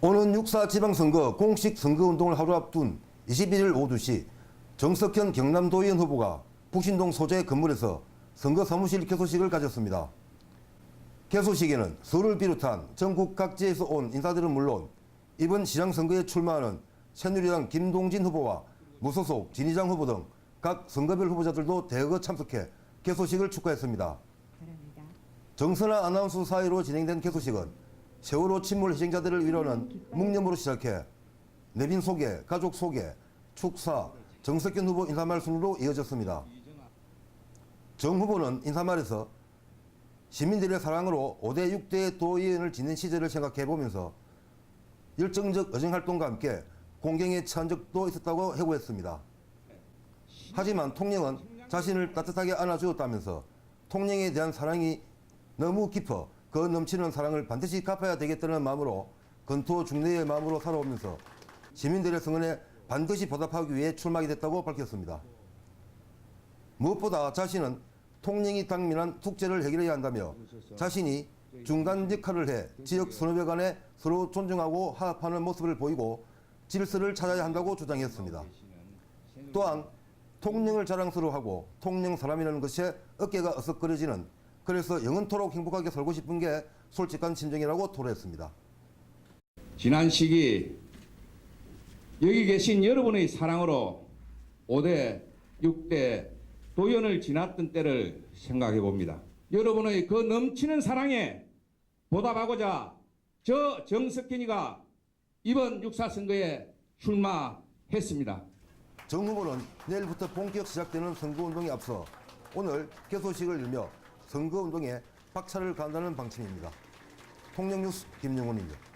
오는 6.4 지방선거 공식 선거운동을 하루 앞둔 21일 오후 2시 정석현 경남도의원 후보가 북신동 소재 건물에서 선거 사무실 개소식을 가졌습니다. 개소식에는 서울을 비롯한 전국 각지에서 온 인사들은 물론 이번 시장 선거에 출마하는 새누리당 김동진 후보와 무소속 진희장 후보 등 각 선거별 후보자들도 대거 참석해 개소식을 축하했습니다. 정선아 아나운서 사이로 진행된 개소식은 세월호 침몰 희생자들을 위로하는 묵념으로 시작해 내빈 소개, 가족 소개, 축사, 정석현 후보 인사말 순으로 이어졌습니다. 정 후보는 인사말에서 시민들의 사랑으로 5대 6대 도의원을 지낸 시절을 생각해 보면서 열정적 의정활동과 함께 공경에 처한 적도 있었다고 해고했습니다. 하지만 통령은 자신을 따뜻하게 안아주었다면서 통령에 대한 사랑이 너무 깊어 그 넘치는 사랑을 반드시 갚아야 되겠다는 마음으로 건투 중대의 마음으로 살아오면서 시민들의 성원에 반드시 보답하기 위해 출마하게 됐다고 밝혔습니다. 무엇보다 자신은 통령이 당면한 숙제를 해결해야 한다며 자신이 중간 역할을 해 지역 선후배 간에 서로 존중하고 화합하는 모습을 보이고 질서를 찾아야 한다고 주장했습니다. 또한 통령을 자랑스러워하고 통령 사람이라는 것에 어깨가 어석거려지는 그래서 영원토록 행복하게 살고 싶은 게 솔직한 심정이라고 토로했습니다. 지난 시기 여기 계신 여러분의 사랑으로 5대, 6대 도연을 지났던 때를 생각해 봅니다. 여러분의 그 넘치는 사랑에 보답하고자 저 정석현이가 이번 육사 선거에 출마했습니다. 정 후보는 내일부터 본격 시작되는 선거운동에 앞서 오늘 개소식을 열며 선거운동에 박차를 가한다는 방침입니다. 통령뉴스 김영훈입니다.